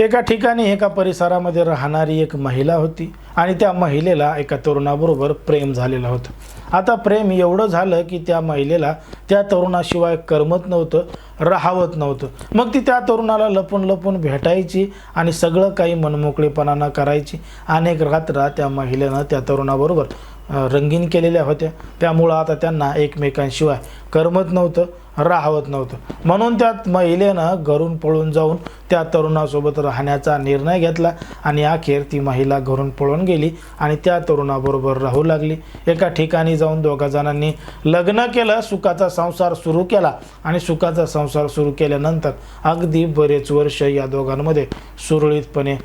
एका ठिकाणी एका परिसरामध्ये राहणारी एक महिला होती. आणि त्या महिलेला एका तरुणाबरोबर प्रेम झालेलं होतं. आता प्रेम एवढं झालं की त्या महिलेला त्या तरुणाशिवाय करमत नव्हतं राहावत नव्हतं. मग ती त्या तरुणाला लपून लपून भेटायची आणि सगळं काही मनमोकळेपणानं करायची. अनेक रात्र त्या महिलेनं त्या तरुणाबरोबर रंगीन केलेल्या होत्या. त्यामुळं आता त्यांना एकमेकांशिवाय करमत नव्हतं राहवत नव्हतं. म्हणून त्या महिलेनं घरून पळून जाऊन त्या तरुणासोबत राहण्याचा निर्णय घेतला आणि अखेर ती महिला घरून पळून गेली आणि त्या तरुणाबरोबर राहू लागली. एका ठिकाणी जाऊन दोघा जणांनी लग्न केलं सुखाचा संसार सुरू केला आणि सुखाचा संसार सुरू केल्यानंतर अगदी बरेच वर्ष या दोघांमध्ये सुरळीतपणे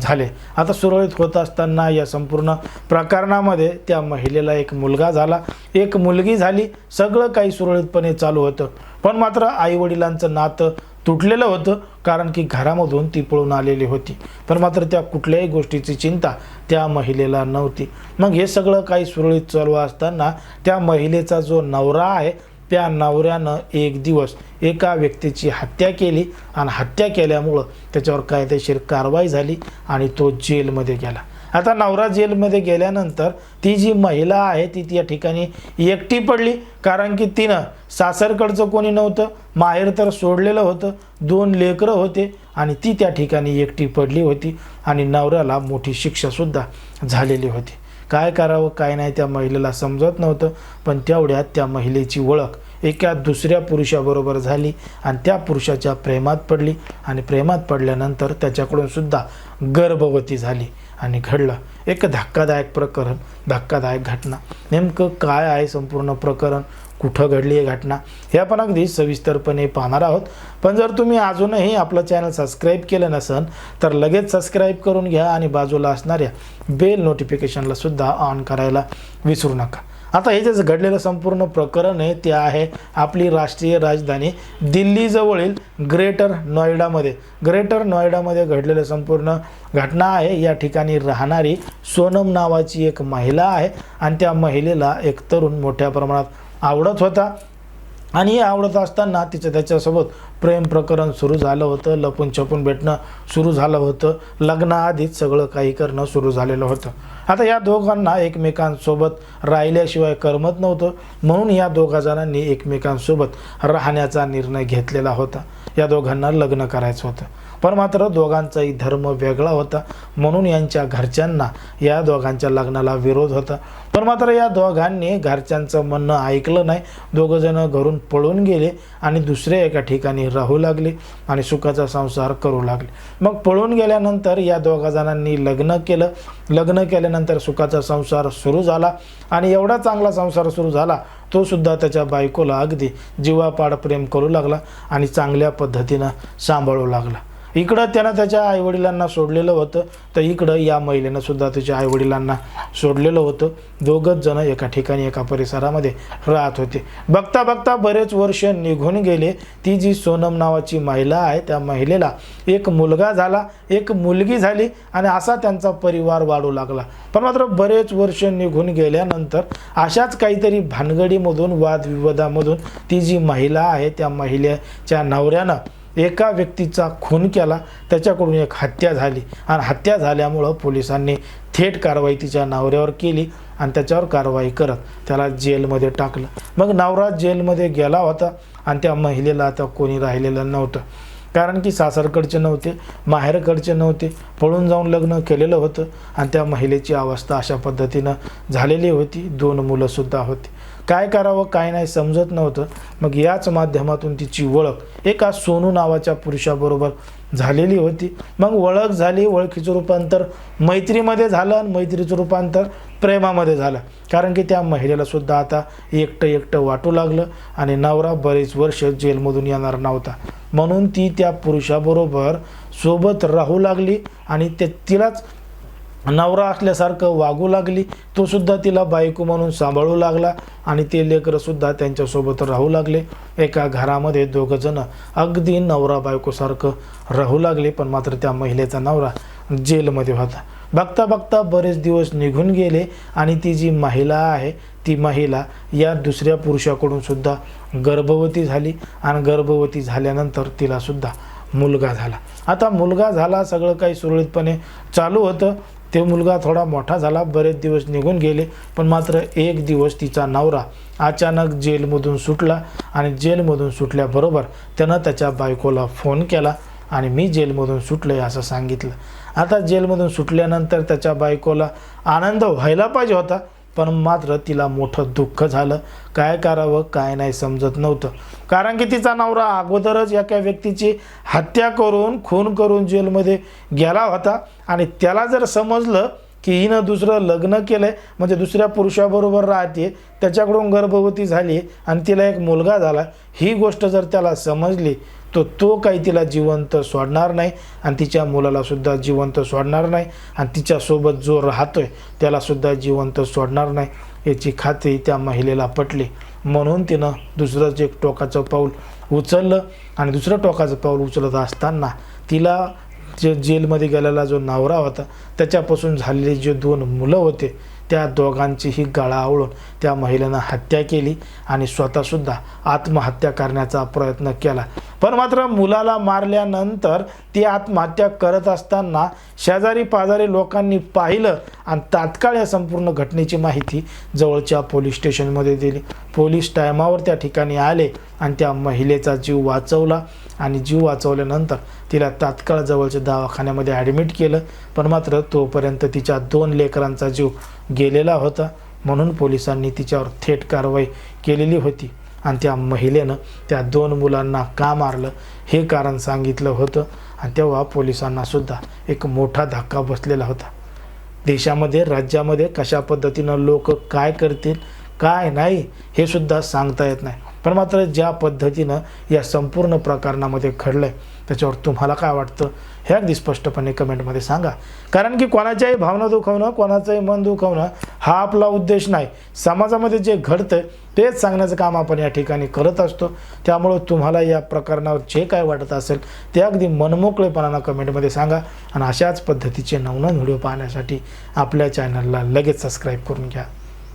झाले. आता सुरळीत होत असताना या संपूर्ण प्रकरणामध्ये त्या महिलेला एक मुलगा झाला. एक मुलगी झाली. सगळं काही सुरळीतपणे चालू होतं. पण मात्र आईवडिलांचं नातं तुटलेलं होतं कारण की घरामधून ती पळून आलेली होती. पण मात्र त्या कुठल्याही गोष्टीची चिंता त्या महिलेला नव्हती. मग हे सगळं काही सुरळीत चालू असताना त्या महिलेचा जो नवरा आहे त्या नवऱ्यानं एक दिवस एका व्यक्तीची हत्या केली आणि हत्या केल्यामुळं त्याच्यावर कायदेशीर कारवाई झाली आणि तो जेलमध्ये गेला. आता नवरा जेलमध्ये गेल्यानंतर ती जी महिला आहे ती त्या ठिकाणी एकटी पडली. कारण की तिनं सासरकडचं कोणी नव्हतं माहेर तर सोडलेलं होतं दोन लेकरं होते आणि ती त्या ठिकाणी एकटी पडली होती आणि नवऱ्याला मोठी शिक्षासुद्धा झालेली होती. काय करावं काय नाही त्या महिलेला समजत नव्हतं पण तेवढ्यात त्या महिलेची ओळख एका दुसऱ्या पुरुषाबरोबर झाली आणि त्या पुरुषाच्या प्रेमात पडली आणि प्रेमात पडल्यानंतर त्याच्याकडून सुद्धा गर्भवती झाली. आणि घडलं. एक धक्कादायक प्रकरण धक्कादायक घटना. नेमकं काय आहे संपूर्ण प्रकरण? कुठं घडली आहे घटना? हे आपण अगदी सविस्तरपणे पाहणार आहोत. पण जर तुम्ही अजूनही आपलं चॅनल सबस्क्राईब केलं नसेल तर लगेच सबस्क्राईब करून घ्या आणि बाजूला असणाऱ्या बेल नोटिफिकेशनला सुद्धा ऑन करायला विसरू नका. आता हे जे घडलेलं संपूर्ण प्रकरण आहे ते आहे आपली राष्ट्रीय राजधानी दिल्लीजवळील ग्रेटर नोएडामध्ये. ग्रेटर नोएडामध्ये घडलेलं संपूर्ण घटना आहे. या ठिकाणी राहणारी सोनम नावाची एक महिला आहे आणि त्या महिलेला एक तरुण मोठ्या प्रमाणात आवडत होता. आणि हे आवडत असताना तिचं त्याच्यासोबत प्रेम प्रकरण सुरू झालं होतं. लपून छपून भेटणं सुरू झालं होतं. लग्नाआधीच सगळं काही करणं सुरू झालेलं होतं. आता या दोघांना एकमेकांसोबत राहिल्याशिवाय करमत नव्हतं. म्हणून या दोघा जणांनी एकमेकांसोबत राहण्याचा निर्णय घेतलेला होता. या दोघांना लग्न करायचं होतं. पण मात्र दोघांचाही धर्म वेगळा होता. म्हणून यांच्या घरच्यांना या दोघांच्या लग्नाला विरोध होता. पण मात्र या दोघांनी घरच्यांचं म्हणणं ऐकलं नाही. दोघंजणं घरून पळून गेले आणि दुसऱ्या एका ठिकाणी राहू लागले आणि सुखाचा संसार करू लागले. मग पळून गेल्यानंतर या दोघा जणांनी लग्न केलं. लग्न केल्यानंतर सुखाचा संसार सुरू झाला आणि एवढा चांगला संसार सुरू झाला तो सुद्धा त्याच्या बायकोला अगदी जीवापाड प्रेम करू लागला आणि चांगल्या पद्धतीनं सांभाळू लागला. इकडं त्यानं त्याच्या आईवडिलांना सोडलेलं होतं. तर इकडं या महिलेनं सुद्धा त्याच्या आईवडिलांना सोडलेलं होतं. दोघंच जण एका ठिकाणी एका परिसरामध्ये राहत होते. बघता बघता बरेच वर्ष निघून गेले. ती जी सोनम नावाची महिला आहे त्या महिलेला एक मुलगा झाला एक मुलगी झाली आणि असा त्यांचा परिवार वाढू लागला. पण मात्र बरेच वर्ष निघून गेल्यानंतर अशाच काहीतरी भानगडीमधून वादविवादामधून ती जी महिला आहे त्या महिलेच्या नवऱ्यानं एका व्यक्तीचा खून केला त्याच्याकडून एक हत्या झाली. आणि हत्या झाल्यामुळं पोलिसांनी थेट कारवाई तिच्या नवऱ्यावर केली आणि त्याच्यावर कारवाई करत त्याला जेलमध्ये टाकलं. मग नवरा जेलमध्ये गेला होता आणि त्या महिलेला आता कोणी राहिलेलं नव्हतं. कारण की सासरकडचे नव्हते माहेरकडचे नव्हते पळून जाऊन लग्न केलेलं होतं आणि त्या महिलेची अवस्था अशा पद्धतीनं झालेली होती. दोन मुलंसुद्धा होती. काय करावं काय नाही समजत नव्हतं. मग याच माध्यमातून तिची ओळख एका सोनू नावाच्या पुरुषाबरोबर झालेली होती. मग ओळख झाली ओळखीचं रूपांतर मैत्रीमध्ये झालं आणि मैत्रीचं रूपांतर प्रेमामध्ये झालं. कारण की त्या महिलेला सुद्धा आता एकटं एकटं वाटू लागलं आणि नवरा बरेच वर्ष जेलमधून येणार नव्हता. म्हणून ती त्या पुरुषाबरोबर सोबत राहू लागली आणि ते तिलाच नवरा असल्यासारखं वागू लागली तो सुद्धा तिला बायको म्हणून सांभाळू लागला आणि ते लेकरंसुद्धा त्यांच्यासोबत राहू लागले. एका घरामध्ये दोघंजणं अगदी नवरा बायकोसारखं राहू लागले पण मात्र त्या महिलेचा नवरा जेलमध्ये होता. बघता बघता बरेच दिवस निघून गेले आणि ती जी महिला आहे ती महिला या दुसऱ्या पुरुषाकडून सुद्धा गर्भवती झाली आणि गर्भवती झाल्यानंतर तिला सुद्धा मुलगा झाला. आता मुलगा झाला सगळं काही सुरळीतपणे चालू होतं. ते मुलगा थोडा मोठा झाला बरेच दिवस निघून गेले पण मात्र एक दिवस तिचा नवरा अचानक जेलमधून सुटला आणि जेलमधून सुटल्याबरोबर त्यानं त्याच्या बायकोला फोन केला आणि मी जेलमधून सुटलो आहे असं सांगितलं. आता जेलमधून सुटल्यानंतर त्याच्या बायकोला आनंद व्हायला पाहिजे होता. पण मात्र तिला मोठं दुःख झालं. काय करावं काय नाही समजत नव्हतं. कारण की तिचा नवरा अगोदरच एका व्यक्तीची हत्या करून खून करून जेलमध्ये गेला होता. आणि त्याला जर समजलं की हिनं दुसरं लग्न केलंय म्हणजे दुसऱ्या पुरुषाबरोबर राहते त्याच्याकडून गर्भवती झाली आणि तिला एक मुलगा झाला ही गोष्ट जर त्याला समजली तो तो काही तिला जिवंत सोडणार नाही आणि तिच्या मुलालासुद्धा जिवंत सोडणार नाही आणि तिच्यासोबत जो राहतो आहे त्यालासुद्धा जिवंत सोडणार नाही याची खात्री त्या महिलेला पटली. म्हणून तिनं दुसरंच एक टोकाचं पाऊल उचललं आणि दुसरं टोकाचं पाऊल उचलत असताना तिला जे जेलमध्ये गेलेला जो नवरा होता त्याच्यापासून झालेले जे दोन मुलं होते त्या दोघांचीही गळा आवळून त्या महिलेनं हत्या केली आणि स्वतःसुद्धा आत्महत्या करण्याचा प्रयत्न केला. पण मात्र मुलाला मारल्यानंतर ती आत्महत्या करत असताना शेजारी पाजारी लोकांनी पाहिलं आणि तात्काळ या संपूर्ण घटनेची माहिती जवळच्या पोलीस स्टेशनमध्ये दिली. पोलीस टायमावर त्या ठिकाणी आले आणि त्या महिलेचा जीव वाचवला आणि जीव वाचवल्यानंतर तिला तात्काळ जवळच्या दवाखान्यामध्ये ॲडमिट केलं. पण मात्र तोपर्यंत तिच्या दोन लेकरांचा जीव गेलेला होता. म्हणून पोलिसांनी तिच्यावर थेट कारवाई केलेली होती. आणि त्या महिलेनं त्या दोन मुलांना का मारलं हे कारण सांगितलं होतं. आणि तेव्हा पोलिसांनासुद्धा एक मोठा धक्का बसलेला होता. देशामध्ये राज्यामध्ये कशा पद्धतीनं लोक काय करतील काय नाही हे सुद्धा सांगता येत नाही. पण मात्र ज्या पद्धतीनं या संपूर्ण प्रकरणामध्ये घडलं आहे त्याच्यावर तुम्हाला काय वाटतं हे अगदी स्पष्टपणे कमेंटमध्ये सांगा. कारण की कोणाच्याही भावना दुखवणं कोणाचंही मन दुखवणं हा आपला उद्देश नाही. समाजामध्ये जे घडतं तेच सांगण्याचं काम आपण या ठिकाणी करत असतो. त्यामुळं तुम्हाला या प्रकरणावर जे काय वाटत असेल ते अगदी मनमोकळेपणानं कमेंटमध्ये सांगा. आणि अशाच पद्धतीचे नवनवीन व्हिडिओ पाहण्यासाठी आपल्या चॅनलला लगेच सबस्क्राईब करून घ्या.